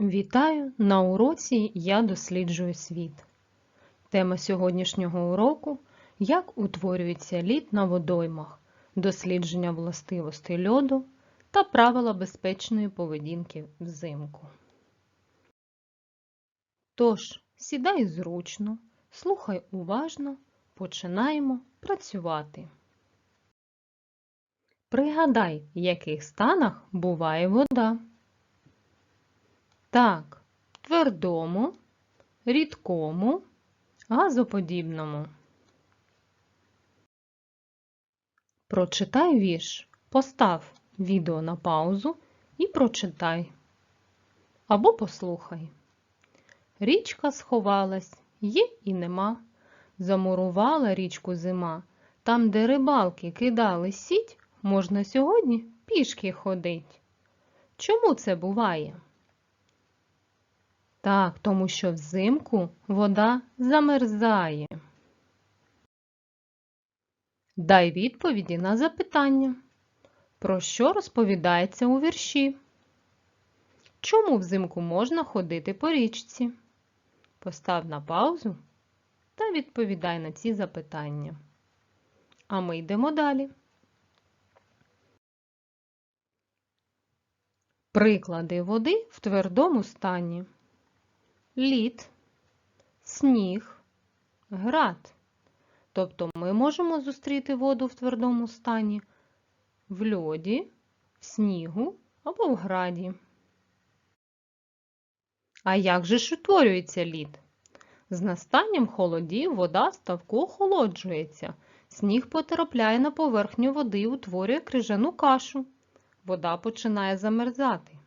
Вітаю! На уроці Я досліджую світ. Тема сьогоднішнього уроку Як утворюється лід на водоймах, дослідження властивостей льоду та правила безпечної поведінки взимку. Тож, сідай зручно, слухай уважно, починаємо працювати. Пригадай, в яких станах буває вода. Так, твердому, рідкому, газоподібному. Прочитай вірш. Постав відео на паузу і прочитай. Або послухай. Річка сховалась, є і нема. Замурувала річку зима. Там, де рибалки кидали сіть, можна сьогодні пішки ходить. Чому це буває? Так, тому що взимку вода замерзає. Дай відповіді на запитання. Про що розповідається у вірші? Чому взимку можна ходити по річці? Постав на паузу та відповідай на ці запитання. А ми йдемо далі. Приклади води в твердому стані лід, сніг, град. Тобто ми можемо зустріти воду в твердому стані в льоді, в снігу або в граді. А як же ж утворюється лід? З настанням холодів вода ставку охолоджується. Сніг потрапляє на поверхню води і утворює крижану кашу. Вода починає замерзати.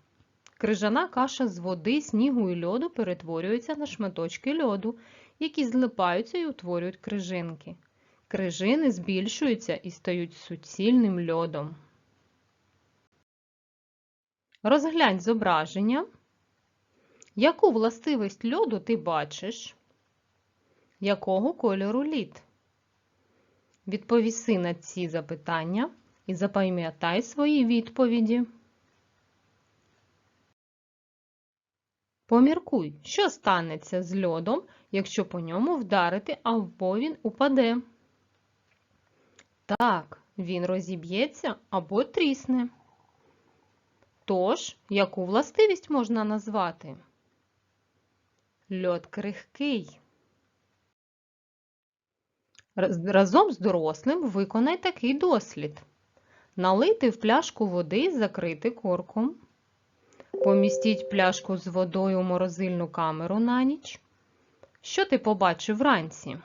Крижана каша з води, снігу і льоду перетворюється на шматочки льоду, які злипаються і утворюють крижинки. Крижини збільшуються і стають суцільним льодом. Розглянь зображення. Яку властивість льоду ти бачиш? Якого кольору лід? Відповіси на ці запитання і запам'ятай свої відповіді. Поміркуй, що станеться з льодом, якщо по ньому вдарити, або він упаде. Так, він розіб'ється або трісне. Тож, яку властивість можна назвати? Льод крихкий. Разом з дорослим виконай такий дослід. Налити в пляшку води закрити корком. Помістіть пляшку з водою у морозильну камеру на ніч. Що ти побачив вранці?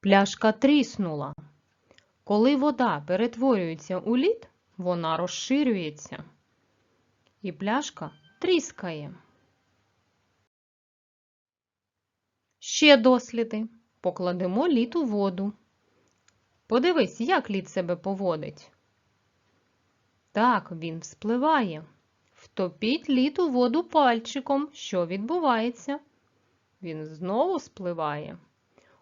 Пляшка тріснула. Коли вода перетворюється у лід, вона розширюється. І пляшка тріскає. Ще досліди. Покладемо лід у воду. Подивись, як лід себе поводить. Так, він вспливає. Втопіть лід у воду пальчиком. Що відбувається? Він знову спливає.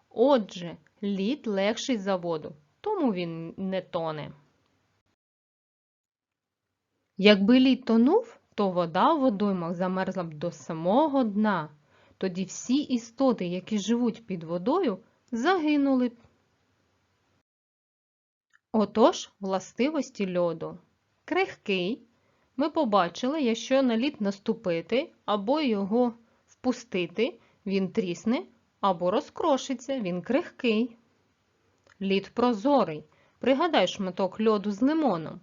Отже, лід легший за воду, тому він не тоне. Якби лід тонув, то вода в водоймах замерзла б до самого дна. Тоді всі істоти, які живуть під водою, загинули б. Отож, властивості льоду крихкий. Ми побачили, якщо на лід наступити або його впустити, він трісне або розкрошиться, він крихкий. Лід прозорий. Пригадай шматок льоду з лимоном.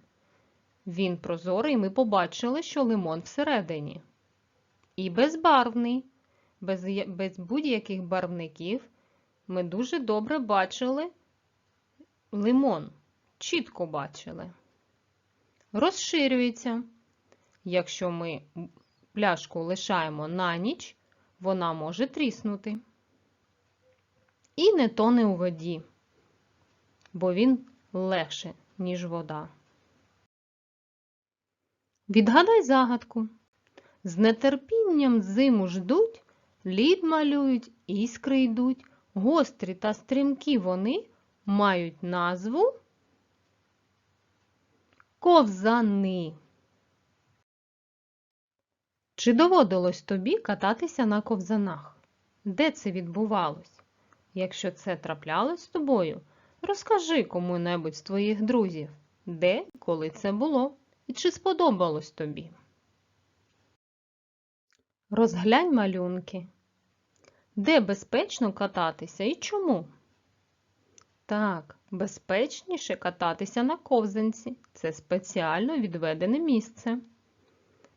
Він прозорий, ми побачили, що лимон всередині. І безбарвний, без, без будь-яких барвників. Ми дуже добре бачили лимон. Чітко бачили розширюється. Якщо ми пляшку лишаємо на ніч, вона може тріснути. І не тоне у воді, бо він легше, ніж вода. Відгадай загадку. З нетерпінням зиму ждуть, лід малюють, іскри йдуть, гострі та стрімкі вони мають назву ковзани Чи доводилось тобі кататися на ковзанах? Де це відбувалось? Якщо це траплялось з тобою, розкажи кому-небудь з твоїх друзів, де і коли це було, і чи сподобалось тобі. Розглянь малюнки. Де безпечно кататися і чому? Так, безпечніше кататися на ковзанці. Це спеціально відведене місце.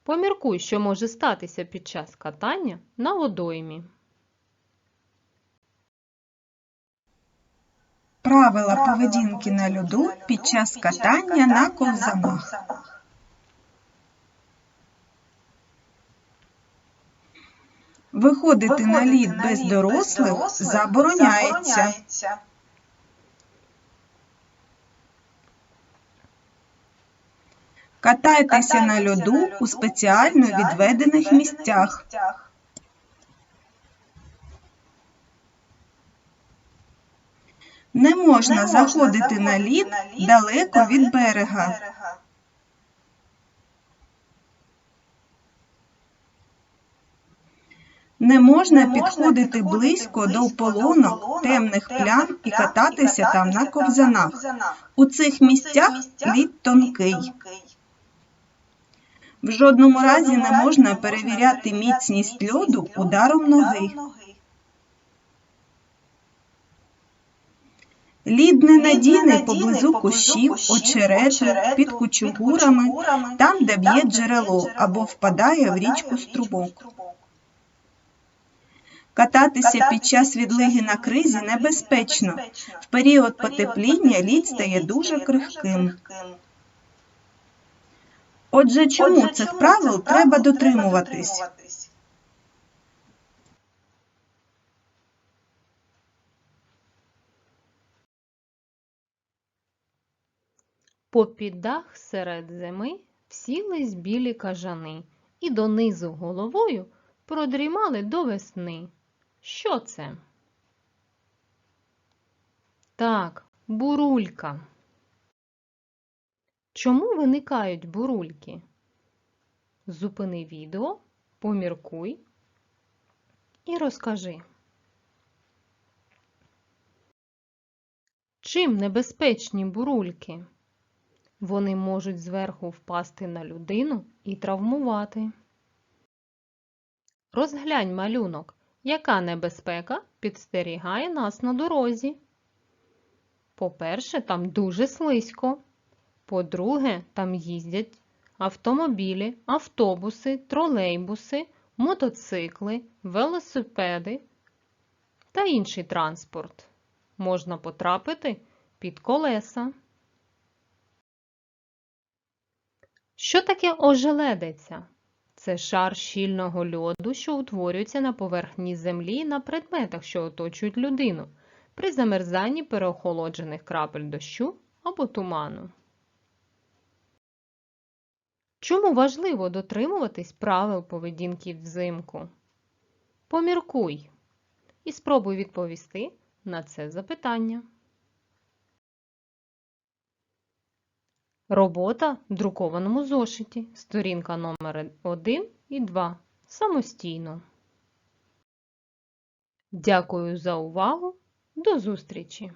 Поміркуй, що може статися під час катання на водоймі. Правила поведінки на льоду під час катання на ковзанах. Виходити на лід без дорослих забороняється. Катайтеся на льоду у спеціально відведених місцях. Не можна заходити на лід далеко від берега. Не можна підходити близько до полонок, темних плям і кататися там на ковзанах. У цих місцях лід тонкий. В жодному разі не можна перевіряти міцність льоду ударом ноги. Лід ненадійний поблизу кущів, очерету, під кучугурами, там, де б'є джерело або впадає в річку струбок. Кататися під час відлиги на кризі небезпечно. В період потепління лід стає дуже крихким. Отже, чому цих правил треба дотримуватись? Попід дах серед зими всілись білі кажани і донизу головою продрімали до весни. Що це? Так, бурулька. Чому виникають бурульки? Зупини відео, поміркуй і розкажи. Чим небезпечні бурульки? Вони можуть зверху впасти на людину і травмувати. Розглянь малюнок, яка небезпека підстерігає нас на дорозі. По-перше, там дуже слизько. По-друге, там їздять автомобілі, автобуси, тролейбуси, мотоцикли, велосипеди та інший транспорт. Можна потрапити під колеса. Що таке ожеледиця? Це шар щільного льоду, що утворюється на поверхні землі на предметах, що оточують людину, при замерзанні переохолоджених крапель дощу або туману. Чому важливо дотримуватись правил поведінки взимку? Поміркуй і спробуй відповісти на це запитання. Робота в друкованому зошиті. Сторінка номер 1 і 2. Самостійно. Дякую за увагу. До зустрічі!